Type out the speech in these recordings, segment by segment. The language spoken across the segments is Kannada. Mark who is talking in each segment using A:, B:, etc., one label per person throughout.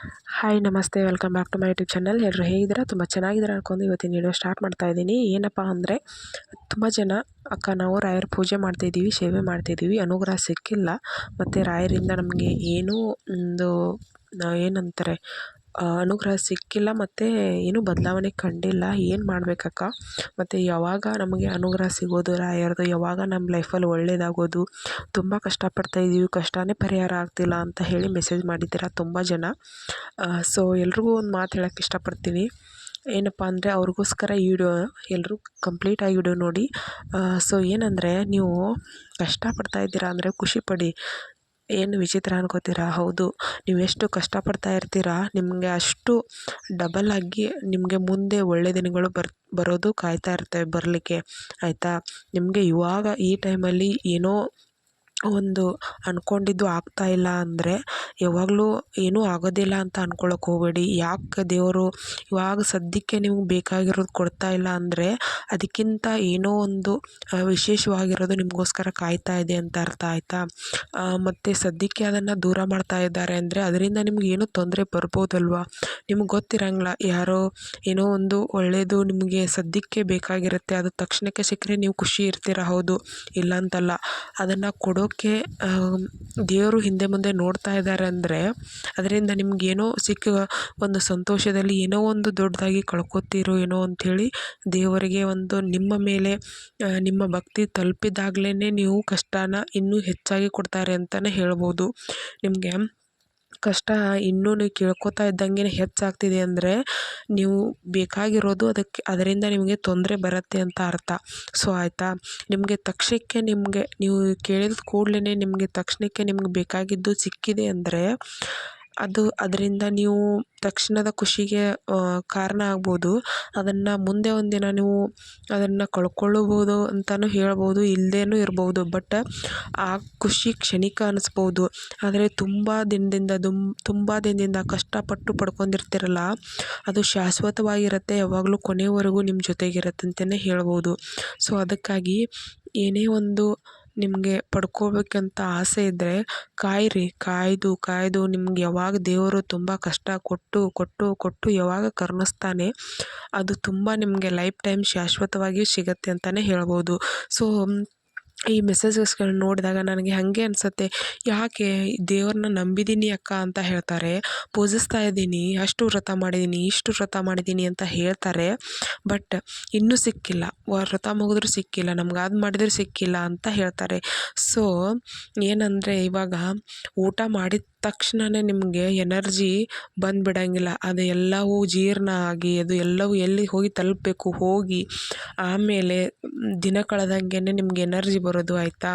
A: ಹಾಯ್ ನಮಸ್ತೆ. Welcome back to my YouTube channel ಎಲ್ಲರೂ ಹೇಗಿದ್ದೀರಾ? ತುಂಬ ಚೆನ್ನಾಗಿದ್ದೀರಾ ಅನ್ಕೊಂಡು ಇವತ್ತಿನ ವಿಡಿಯೋ ಸ್ಟಾರ್ಟ್ ಮಾಡ್ತಾ ಇದ್ದೀನಿ. ಏನಪ್ಪ ಅಂದರೆ, ತುಂಬ ಜನ ಅಕ್ಕ ನಾವು ರಾಯರ ಪೂಜೆ ಮಾಡ್ತಾಯಿದ್ದೀವಿ ಸೇವೆ ಮಾಡ್ತಿದ್ದೀವಿ ಅನುಗ್ರಹ ಸಿಕ್ಕಿಲ್ಲ. ಮತ್ತು ರಾಯರಿಂದ ನಮಗೆ ಏನೂ ಒಂದು, ಏನಂತಾರೆ ಅನುಗ್ರಹ ಸಿಕ್ಕಿಲ್ಲ ಮತ್ತು ಏನೂ ಬದಲಾವಣೆ ಕಂಡಿಲ್ಲ. ಏನು ಮಾಡಬೇಕಕ್ಕ? ಮತ್ತು ಯಾವಾಗ ನಮಗೆ ಅನುಗ್ರಹ ಸಿಗೋದು ರಾಯರದು? ಯಾವಾಗ ನಮ್ಮ ಲೈಫಲ್ಲಿ ಒಳ್ಳೆಯದಾಗೋದು ತುಂಬ ಕಷ್ಟಪಡ್ತಾ ಇದ್ದೀವಿ ಕಷ್ಟವೇ ಪರಿಹಾರ ಆಗ್ತಿಲ್ಲ ಅಂತ ಹೇಳಿ ಮೆಸೇಜ್ ಮಾಡಿದ್ದೀರ ತುಂಬ ಜನ. ಸೊ ಎಲ್ರಿಗೂ ಒಂದು ಮಾತು ಹೇಳೋಕ್ಕೆ ಇಷ್ಟಪಡ್ತೀನಿ. ಏನಪ್ಪ ಅಂದರೆ ಅವ್ರಿಗೋಸ್ಕರ ಈ ವಿಡಿಯೋ ಎಲ್ಲರೂ ಕಂಪ್ಲೀಟಾಗಿ ವಿಡಿಯೋ ನೋಡಿ. ಸೊ ಏನಂದರೆ ನೀವು ಕಷ್ಟಪಡ್ತಾ ಇದ್ದೀರಾ ಅಂದರೆ ಖುಷಿಪಡಿ ಏನು ವಿಚಿತ್ರ ಅನ್ಕೋತೀರಾ? ಹೌದು. ನೀವು ಎಷ್ಟು ಕಷ್ಟಪಡ್ತಾ ಇರ್ತೀರಾ? ನಿಮಗೆ ಅಷ್ಟು ಡಬಲ್ ಆಗಿ ನಿಮಗೆ ಮುಂದೆ ಒಳ್ಳೆ ದಿನಗಳು ಬರ್, ಬರೋದು ಕಾಯ್ತಾ ಇರ್ತವೆ ಬರಲಿಕ್ಕೆ. ಆಯಿತಾ? ನಿಮಗೆ ಇವಾಗ ಈ ಟೈಮಲ್ಲಿ ಏನೋ ಒಂದು ಅಂದ್ಕೊಂಡಿದ್ದು ಆಗ್ತಾ ಇಲ್ಲ ಅಂದರೆ ಯಾವಾಗಲೂ ಏನೂ ಆಗೋದಿಲ್ಲ ಅಂತ ಅಂದ್ಕೊಳ್ಳೋಕೆ ಹೋಗಬೇಡಿ. ಯಾಕೆ ದೇವರು ಇವಾಗ ಸದ್ಯಕ್ಕೆ ನಿಮ್ಗೆ ಬೇಕಾಗಿರೋದು ಕೊಡ್ತಾ ಇಲ್ಲ ಅಂದರೆ ಅದಕ್ಕಿಂತ ಏನೋ ಒಂದು ವಿಶೇಷವಾಗಿರೋದು ನಿಮಗೋಸ್ಕರ ಕಾಯ್ತಾ ಇದೆ ಅಂತ ಅರ್ಥ ಆಯಿತಾ? ಮತ್ತು ಸದ್ಯಕ್ಕೆ ಅದನ್ನು ದೂರ ಮಾಡ್ತಾ ಇದ್ದಾರೆ ಅಂದರೆ ಅದರಿಂದ ನಿಮ್ಗೆ ಏನೂ ತೊಂದರೆ ಬರ್ಬೋದಲ್ವಾ? ನಿಮ್ಗೆ ಗೊತ್ತಿರಂಗಿಲ್ಲ ಯಾರೋ ಏನೋ ಒಂದು ಒಳ್ಳೆಯದು ನಿಮಗೆ ಸದ್ಯಕ್ಕೆ ಬೇಕಾಗಿರುತ್ತೆ, ಅದು ತಕ್ಷಣಕ್ಕೆ ಸಿಕ್ಕರೆ ನೀವು ಖುಷಿ ಇರ್ತೀರ, ಹೌದು, ಇಲ್ಲ ಅಂತಲ್ಲ. ಅದನ್ನು ಕೊಡೋಕ್ಕೆ ದೇವರು ಹಿಂದೆ ಮುಂದೆ ನೋಡ್ತಾ ಇದ್ದಾರೆ ಅಂದರೆ ಅದರಿಂದ ನಿಮಗೇನೋ ಸಿಕ್ಕ ಒಂದು ಸಂತೋಷದಲ್ಲಿ ಏನೋ ಒಂದು ದೊಡ್ಡದಾಗಿ ಕಳ್ಕೊತೀರೋ ಏನೋ ಅಂಥೇಳಿ ದೇವರಿಗೆ ಒಂದು ನಿಮ್ಮ ಮೇಲೆ ನಿಮ್ಮ ಭಕ್ತಿ ತಲುಪಿದಾಗ್ಲೇ ನೀವು ಕಷ್ಟನ ಇನ್ನೂ ಹೆಚ್ಚಾಗಿ ಕೊಡ್ತಾರೆ ಅಂತಲೇ ಹೇಳ್ಬೋದು. ನಿಮಗೆ ಕಷ್ಟ ಇನ್ನೂ ನೀವು ಕೇಳ್ಕೊತಾ ಇದ್ದಂಗೆ ಹೆಚ್ಚಾಗ್ತಿದೆ ಅಂದರೆ ನೀವು ಬೇಕಾಗಿರೋದು ಅದಕ್ಕೆ, ಅದರಿಂದ ನಿಮಗೆ ತೊಂದರೆ ಬರುತ್ತೆ ಅಂತ ಅರ್ಥ. ಸೊ ಆಯಿತಾ? ನಿಮಗೆ ತಕ್ಷಣಕ್ಕೆ ನಿಮಗೆ, ನೀವು ಕೇಳಿದ ಕೂಡಲೇ ನಿಮಗೆ ತಕ್ಷಣಕ್ಕೆ ನಿಮ್ಗೆ ಬೇಕಾಗಿದ್ದು ಸಿಕ್ಕಿದೆ ಅಂದರೆ ಅದು ಅದರಿಂದ ನೀವು ತಕ್ಷಣದ ಖುಷಿಗೆ ಕಾರಣ ಆಗ್ಬೋದು. ಅದನ್ನು ಮುಂದೆ ಒಂದಿನ ನೀವು ಅದನ್ನು ಕಳ್ಕೊಳ್ಳಬೋದು ಅಂತಲೂ ಹೇಳ್ಬೋದು ಇಲ್ಲದೇನು ಇರ್ಬೋದು. ಬಟ್ ಆ ಖುಷಿ ಕ್ಷಣಿಕ ಅನ್ನಿಸ್ಬೋದು ಆದರೆ ತುಂಬ ದಿನದಿಂದ ದುಮ್ ತುಂಬ ದಿನದಿಂದ ಕಷ್ಟಪಟ್ಟು ಪಡ್ಕೊಂಡಿರ್ತೀರಲ್ಲ, ಅದು ಶಾಶ್ವತವಾಗಿರುತ್ತೆ, ಯಾವಾಗಲೂ ಕೊನೆವರೆಗೂ ನಿಮ್ಮ ಜೊತೆಗಿರುತ್ತೆ ಅಂತಲೇ ಹೇಳ್ಬೋದು. ಸೊ ಅದಕ್ಕಾಗಿ ಏನೇ ಒಂದು ನಿಮಗೆ ಪಡ್ಕೋಬೇಕಂತ ಆಸೆ ಇದ್ದರೆ ಕಾಯಿರಿ, ಕಾಯ್ದು ಕಾಯ್ದು ನಿಮ್ಗೆ ಯಾವಾಗ ದೇವರು ತುಂಬ ಕಷ್ಟ ಕೊಟ್ಟು ಕೊಟ್ಟು ಕೊಟ್ಟು ಯಾವಾಗ ಕರುಣಿಸ್ತಾನೆ, ಅದು ತುಂಬ ನಿಮಗೆ ಲೈಫ್ ಟೈಮ್ ಶಾಶ್ವತವಾಗಿ ಸಿಗುತ್ತೆ ಅಂತಲೇ ಹೇಳ್ಬೋದು. ಸೊ ಈ ಮೆಸೇಜಸ್ಗಳನ್ನ ನೋಡಿದಾಗ ನನಗೆ ಹಾಗೆ ಅನಿಸುತ್ತೆ, ಯಾಕೆ ದೇವ್ರನ್ನ ನಂಬಿದ್ದೀನಿ ಅಕ್ಕ ಅಂತ ಹೇಳ್ತಾರೆ, ಪೂಜಿಸ್ತಾ ಇದ್ದೀನಿ, ಅಷ್ಟು ವ್ರತ ಮಾಡಿದ್ದೀನಿ ಇಷ್ಟು ವ್ರತ ಮಾಡಿದ್ದೀನಿ ಅಂತ ಹೇಳ್ತಾರೆ, ಬಟ್ ಇನ್ನೂ ಸಿಕ್ಕಿಲ್ಲ ವ್ರತ ಮುಗಿದ್ರೂ ಸಿಕ್ಕಿಲ್ಲ ನಮ್ಗೆ ಅದು ಮಾಡಿದ್ರೆ ಸಿಕ್ಕಿಲ್ಲ ಅಂತ ಹೇಳ್ತಾರೆ. ಸೊ, ಏನಂದರೆ ಇವಾಗ ಊಟ ಮಾಡಿದ ತಕ್ಷಣವೇ ನಿಮಗೆ ಎನರ್ಜಿ ಬಂದುಬಿಡಂಗಿಲ್ಲ. ಅದು ಎಲ್ಲವೂ ಜೀರ್ಣ ಆಗಿ, ಅದು ಎಲ್ಲವೂ ಎಲ್ಲಿ ಹೋಗಿ ತಲುಪಬೇಕು, ಹೋಗಿ ಆಮೇಲೆ ದಿನ ಕಳೆದಂಗೆ ನಿಮ್ಗೆ ಎನರ್ಜಿ ಬರೋದು ಆಯಿತಾ?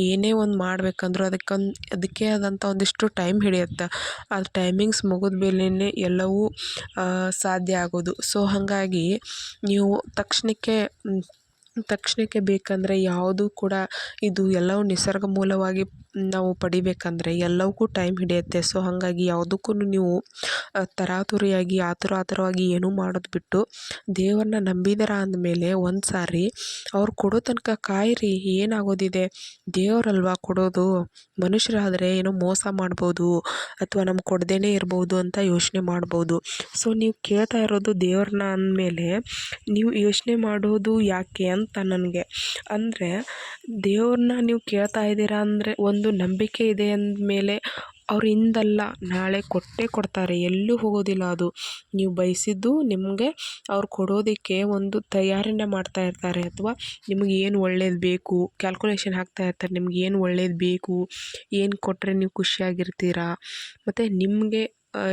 A: ಏನೇ ಒಂದು ಮಾಡ್ಬೇಕಂದ್ರೂ ಅದಕ್ಕೊಂದು ಅದಕ್ಕೆ ಆದಂಥ ಒಂದಿಷ್ಟು ಟೈಮ್ ಹಿಡಿಯುತ್ತೆ. ಆ ಟೈಮಿಂಗ್ಸ್ ಮುಗಿದ ಮೇಲೇ ಎಲ್ಲವೂ ಸಾಧ್ಯ ಆಗೋದು. ಸೊ, ಹಾಗಾಗಿ ನೀವು ತಕ್ಷಣಕ್ಕೆ ತಕ್ಷಣಕ್ಕೆ ಬೇಕಂದರೆ ಯಾವುದೂ ಕೂಡ ಇದು ಎಲ್ಲವೂ ನಿಸರ್ಗ ಮೂಲವಾಗಿ ನಾವು ಪಡಿಬೇಕಂದ್ರೆ ಎಲ್ಲವಕ್ಕೂ ಟೈಮ್ ಹಿಡಿಯುತ್ತೆ. ಸೊ ಹಾಗಾಗಿ ಯಾವುದಕ್ಕೂ ನೀವು ತರಾತುರಿಯಾಗಿ ಆತುರ ಆತುರವಾಗಿ ಏನೂ ಮಾಡೋದು ಬಿಟ್ಟು ದೇವರನ್ನ ನಂಬಿದಾರ ಅಂದಮೇಲೆ ಒಂದು ಸಾರಿ ಅವ್ರು ಕೊಡೋ ತನಕ ಕಾಯಿರಿ, ಏನಾಗೋದಿದೆ? ದೇವರಲ್ವಾ ಕೊಡೋದು? ಮನುಷ್ಯರಾದರೆ ಏನೋ ಮೋಸ ಮಾಡ್ಬೋದು, ಅಥವಾ ನಮ್ಗೆ ಕೊಡದೇನೆ ಇರ್ಬೋದು ಅಂತ ಯೋಚನೆ ಮಾಡ್ಬೋದು. ಸೊ ನೀವು ಕೇಳ್ತಾ ಇರೋದು ದೇವ್ರನ್ನ ಅಂದಮೇಲೆ ನೀವು ಯೋಚನೆ ಮಾಡೋದು ಯಾಕೆ ಅಂತ ನನಗೆ. ಅಂದರೆ, ದೇವ್ರನ್ನ ನೀವು ಕೇಳ್ತಾ ಇದ್ದೀರಾ ಅಂದರೆ ಒಂದು ನಂಬಿಕೆ ಇದೆ ಅಂದಮೇಲೆ ಅವ್ರು ಇಂದಲ್ಲ, ನಾಳೆ ಕೊಟ್ಟೇ ಕೊಡ್ತಾರೆ, ಎಲ್ಲೂ ಹೋಗೋದಿಲ್ಲ ಅದು. ನೀವು ಬಯಸಿದ್ದು ನಿಮಗೆ ಅವ್ರು ಕೊಡೋದಕ್ಕೆ ಒಂದು ತಯಾರಿನ ಮಾಡ್ತಾ ಇರ್ತಾರೆ ಅಥವಾ ನಿಮಗೆ ಏನು ಒಳ್ಳೇದು ಬೇಕು ಕ್ಯಾಲ್ಕುಲೇಷನ್ ಹಾಕ್ತಾ ಇರ್ತಾರೆ, ನಿಮ್ಗೆ ಏನು ಒಳ್ಳೇದು ಬೇಕು, ಏನು ಕೊಟ್ಟರೆ ನೀವು ಖುಷಿಯಾಗಿರ್ತೀರಾ? ಮತ್ತು ನಿಮಗೆ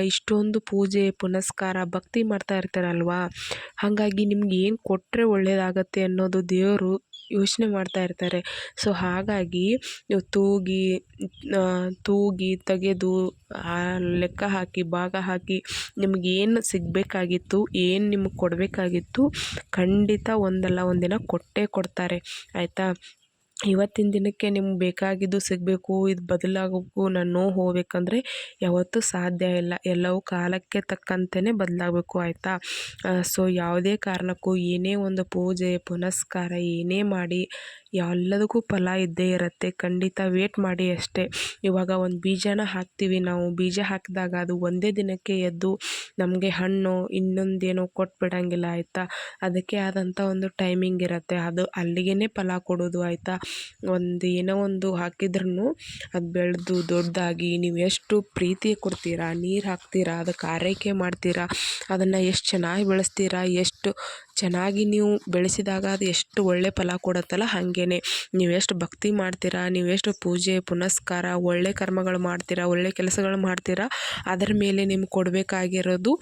A: ಇಷ್ಟೊಂದು ಪೂಜೆ, ಪುನಸ್ಕಾರ, ಭಕ್ತಿ ಮಾಡ್ತಾ ಇರ್ತಾರಲ್ವಾ? ಹಾಗಾಗಿ ನಿಮ್ಗೆ ಏನು ಕೊಟ್ಟರೆ ಒಳ್ಳೆಯದಾಗತ್ತೆ ಅನ್ನೋದು ದೇವರು ಯೋಚನೆ ಮಾಡ್ತಾ ಇರ್ತಾರೆ. ಸೊ ಹಾಗಾಗಿ ತೂಗಿ ತೂಗಿ, ತೆಗೆದು ಲೆಕ್ಕ ಹಾಕಿ, ಭಾಗ ಹಾಕಿ, ನಿಮ್ಗೆ ಏನು ಸಿಗಬೇಕಾಗಿತ್ತು, ಏನು ನಿಮಗೆ ಕೊಡಬೇಕಾಗಿತ್ತು, ಖಂಡಿತ ಒಂದಲ್ಲ ಒಂದಿನ ಕೊಟ್ಟೇ ಕೊಡ್ತಾರೆ. ಆಯಿತಾ? ಇವತ್ತಿನ ದಿನಕ್ಕೆ ನಿಮ್ಗೆ ಬೇಕಾಗಿದ್ದು ಸಿಗಬೇಕು, ಇದು ಬದಲಾಗಬೇಕು, ನಾನು ನೋವು ಹೋಗ್ಬೇಕಂದ್ರೆ ಯಾವತ್ತೂ ಸಾಧ್ಯ ಇಲ್ಲ. ಎಲ್ಲವೂ ಕಾಲಕ್ಕೆ ತಕ್ಕಂತೆಯೇ ಬದಲಾಗಬೇಕು, ಆಯಿತಾ? ಸೊ ಯಾವುದೇ ಕಾರಣಕ್ಕೂ ಏನೇ ಒಂದು ಪೂಜೆ, ಪುನಸ್ಕಾರ ಏನೇ ಮಾಡಿ ಎಲ್ಲದಕ್ಕೂ ಫಲ ಇದ್ದೇ ಇರುತ್ತೆ. ಖಂಡಿತ ವೇಟ್ ಮಾಡಿ ಅಷ್ಟೇ. ಇವಾಗ ಒಂದು ಬೀಜನ ಹಾಕ್ತೀವಿ ನಾವು. ಬೀಜ ಹಾಕಿದಾಗ ಅದು ಒಂದೇ ದಿನಕ್ಕೆ ಎದ್ದು ನಮಗೆ ಹಣ್ಣು, ಇನ್ನೊಂದೇನೋ ಕೊಟ್ಬಿಡಂಗಿಲ್ಲ, ಆಯಿತಾ? ಅದಕ್ಕೆ ಆದಂಥ ಒಂದು ಟೈಮಿಂಗ್ ಇರುತ್ತೆ. ಅದು ಅಲ್ಲಿಗೇ ಫಲ ಕೊಡೋದು, ಆಯಿತಾ? ಒಂದು ಏನೋ ಒಂದು ಹಾಕಿದ್ರೂ ಅದು ಬೆಳೆದು ದೊಡ್ಡದಾಗಿ ನೀವು ಎಷ್ಟು ಪ್ರೀತಿ ಕೊಡ್ತೀರಾ? ನೀರು ಹಾಕ್ತೀರಾ? ಅದಕ್ಕೆ ಆರೈಕೆ ಮಾಡ್ತೀರಾ? ಅದನ್ನು ಎಷ್ಟು ಚೆನ್ನಾಗಿ ಬೆಳೆಸ್ತೀರಾ? ಎಷ್ಟು ಚೆನ್ನಾಗಿ ನೀವು ಬೆಳೆಸಿದಾಗ ಅದು ಎಷ್ಟು ಒಳ್ಳೆ ಫಲ ಕೊಡುತ್ತಲ್ಲ ಹಾಗೇ ನೀವು ಎಷ್ಟು ಭಕ್ತಿ ಮಾಡ್ತೀರಾ ನೀವು ಎಷ್ಟು ಪೂಜೆ, ಪುನಸ್ಕಾರ, ಒಳ್ಳೆ ಕರ್ಮಗಳು ಮಾಡ್ತೀರಾ, ಒಳ್ಳೆ ಕೆಲಸಗಳು ಮಾಡ್ತೀರಾ, ಅದರ ಮೇಲೆ ನಿಮ್ಗೆ ಕೊಡಬೇಕಾಗಿರೋದು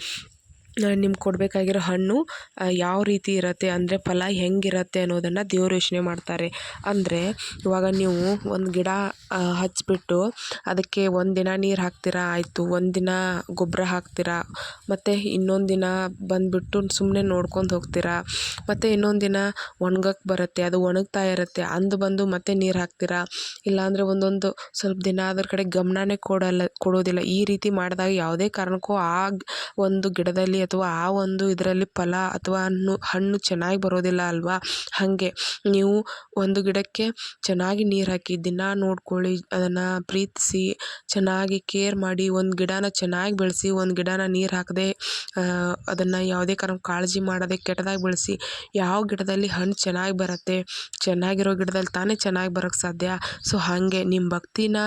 A: ನಿಮ್ಗೆ ಕೊಡಬೇಕಾಗಿರೋ ಹಣ್ಣು ಯಾವ ರೀತಿ ಇರುತ್ತೆ, ಅಂದರೆ ಫಲ ಹೆಂಗಿರುತ್ತೆ ಅನ್ನೋದನ್ನು ದೇವ್ರು ಯೋಚನೆ ಮಾಡ್ತಾರೆ. ಅಂದರೆ, ಇವಾಗ ನೀವು ಒಂದು ಗಿಡ ಹಚ್ಚಿಬಿಟ್ಟು ಅದಕ್ಕೆ ಒಂದಿನ ನೀರು ಹಾಕ್ತೀರಾ, ಆಯಿತು ಒಂದಿನ ಗೊಬ್ಬರ ಹಾಕ್ತೀರಾ, ಮತ್ತು ಇನ್ನೊಂದು ದಿನ ಬಂದುಬಿಟ್ಟು ಸುಮ್ಮನೆ ನೋಡ್ಕೊಂಡು ಹೋಗ್ತೀರಾ, ಮತ್ತು ಇನ್ನೊಂದು ದಿನ ಒಣ್ಗಕ್ಕೆ ಬರುತ್ತೆ, ಅದು ಒಣಗ್ತಾ ಇರುತ್ತೆ, ಅಂದು ಬಂದು ಮತ್ತೆ ನೀರು ಹಾಕ್ತೀರಾ, ಇಲ್ಲಾಂದರೆ ಒಂದೊಂದು ಸ್ವಲ್ಪ ದಿನ ಅದ್ರ ಕಡೆ ಗಮನನೇ ಕೊಡಲ್ಲ, ಕೊಡೋದಿಲ್ಲ. ಈ ರೀತಿ ಮಾಡಿದಾಗ ಯಾವುದೇ ಕಾರಣಕ್ಕೂ ಆ ಒಂದು ಗಿಡದಲ್ಲಿ ಅಥವಾ ಆ ಒಂದು ಇದರಲ್ಲಿ ಫಲ ಅಥವಾ ಹಣ್ಣು ಹಣ್ಣು ಚೆನ್ನಾಗಿ ಬರೋದಿಲ್ಲ ಅಲ್ವಾ? ಹಾಗೆ ನೀವು ಒಂದು ಗಿಡಕ್ಕೆ ಚೆನ್ನಾಗಿ ನೀರು ಹಾಕಿ ದಿನ ನೋಡ್ಕೊಳ್ಳಿ, ಅದನ್ನು ಪ್ರೀತಿಸಿ, ಚೆನ್ನಾಗಿ ಕೇರ್ ಮಾಡಿ, ಒಂದು ಗಿಡನ ಚೆನ್ನಾಗಿ ಬೆಳೆಸಿ, ಒಂದು ಗಿಡನ ನೀರು ಹಾಕದೆ ಅದನ್ನು ಯಾವುದೇ ಕಾರಣ ಕಾಳಜಿ ಮಾಡದೆ ಕೆಟ್ಟದಾಗಿ ಬೆಳೆಸಿ, ಯಾವ ಗಿಡದಲ್ಲಿ ಹಣ್ಣು ಚೆನ್ನಾಗಿ ಬರುತ್ತೆ, ಚೆನ್ನಾಗಿರೋ ಗಿಡದಲ್ಲಿ ತಾನೇ ಚೆನ್ನಾಗಿ ಬರೋಕ್ಕೆ ಸಾಧ್ಯ? ಸೊ, ಹಾಗೆ ನಿಮ್ಮ ಭಕ್ತಿನ,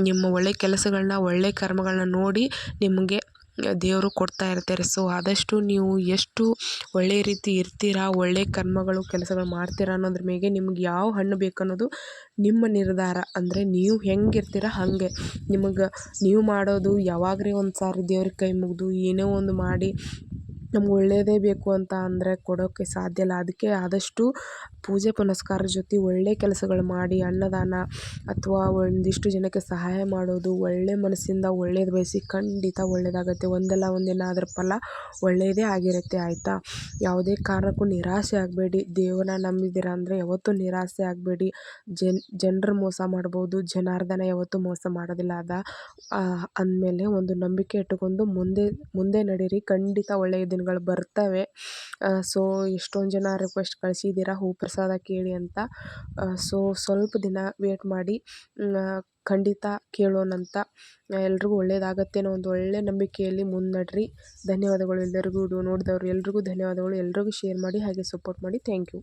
A: ನಿಮ್ಮ ಒಳ್ಳೆ ಕೆಲಸಗಳನ್ನ ಒಳ್ಳೆ ಕರ್ಮಗಳನ್ನ ನೋಡಿ ನಿಮಗೆ ದೇವರು ಕೊಡ್ತಾ ಇರ್ತಾರೆ. ಸೊ ಆದಷ್ಟು ನೀವು ಎಷ್ಟು ಒಳ್ಳೆಯ ರೀತಿ ಇರ್ತೀರಾ, ಒಳ್ಳೆ ಕರ್ಮಗಳು, ಕೆಲಸಗಳು ಮಾಡ್ತೀರಾ ಅನ್ನೋದ್ರ ಮೇಲೆ ನಿಮ್ಗೆ ಯಾವ ಹಣ್ಣು ಬೇಕು ಅನ್ನೋದು ನಿಮ್ಮ ನಿರ್ಧಾರ. ಅಂದರೆ ನೀವು ಹೆಂಗೆ ಇರ್ತೀರ ಹಾಗೆ. ನಿಮಗೆ ನೀವು ಮಾಡೋದು ಯಾವಾಗ್ರಿ ಒಂದು ಸಾರಿ ದೇವ್ರಿಗೆ ಕೈ ಮುಗಿದು ಏನೋ ಒಂದು ಮಾಡಿ ನಮ್ಗೆ ಒಳ್ಳೆಯದೇ ಬೇಕು ಅಂತ ಅಂದರೆ ಕೊಡೋಕ್ಕೆ ಸಾಧ್ಯ ಇಲ್ಲ. ಅದಕ್ಕೆ ಆದಷ್ಟು ಪೂಜೆ ಪುನಸ್ಕಾರದ ಜೊತೆ ಒಳ್ಳೆಯ ಕೆಲಸಗಳು ಮಾಡಿ, ಅನ್ನದಾನ ಅಥವಾ ಒಂದಿಷ್ಟು ಜನಕ್ಕೆ ಸಹಾಯ ಮಾಡೋದು ಒಳ್ಳೆಯ ಮನಸ್ಸಿಂದ ಒಳ್ಳೇದು ಬಯಸಿ ಖಂಡಿತ ಒಳ್ಳೆಯದಾಗತ್ತೆ ಒಂದಲ್ಲ ಒಂದಿನ ಅದರ ಫಲ ಒಳ್ಳೆಯದೇ ಆಗಿರುತ್ತೆ, ಆಯಿತಾ? ಯಾವುದೇ ಕಾರಣಕ್ಕೂ ನಿರಾಸೆ ಆಗಬೇಡಿ. ದೇವರನ್ನ ನಂಬಿದ್ದೀರ ಅಂದರೆ ಯಾವತ್ತೂ ನಿರಾಸೆ ಆಗಬೇಡಿ. ಜನ್, ಜನರು ಮೋಸ ಮಾಡ್ಬೋದು, ಜನಾರ್ದನ ಯಾವತ್ತೂ ಮೋಸ ಮಾಡೋದಿಲ್ಲ. ಅದ ಅಂದಮೇಲೆ ಒಂದು ನಂಬಿಕೆ ಇಟ್ಟುಕೊಂಡು ಮುಂದೆ ಮುಂದೆ ನಡೀರಿ. ಖಂಡಿತ ಒಳ್ಳೆಯ ದಿನಗಳು ಬರ್ತವೆ. ಸೊ ಎಷ್ಟೊಂದು ಜನ ರಿಕ್ವೆಸ್ಟ್ ಕಳಿಸಿದ್ದೀರಾ ಹೂ ಪ್ರಸಾದ ಕೇಳಿ ಅಂತ. ಸೊ ಸ್ವಲ್ಪ ದಿನ ವೇಟ್ ಮಾಡಿ ಖಂಡಿತ ಕೇಳೋಣಂತ ಎಲ್ರಿಗೂ ಒಳ್ಳೇದಾಗತ್ತೆ ಅನ್ನೋ ಒಂದು ಒಳ್ಳೆಯ ನಂಬಿಕೆಯಲ್ಲಿ ಮುನ್ನಡ್ರಿ. ಧನ್ಯವಾದಗಳು ಎಲ್ಲರಿಗೂ. ನೋಡಿದವ್ರು ಎಲ್ರಿಗೂ ಧನ್ಯವಾದಗಳು. ಎಲ್ರಿಗೂ ಶೇರ್ ಮಾಡಿ, ಹಾಗೆ ಸಪೋರ್ಟ್ ಮಾಡಿ. Thank you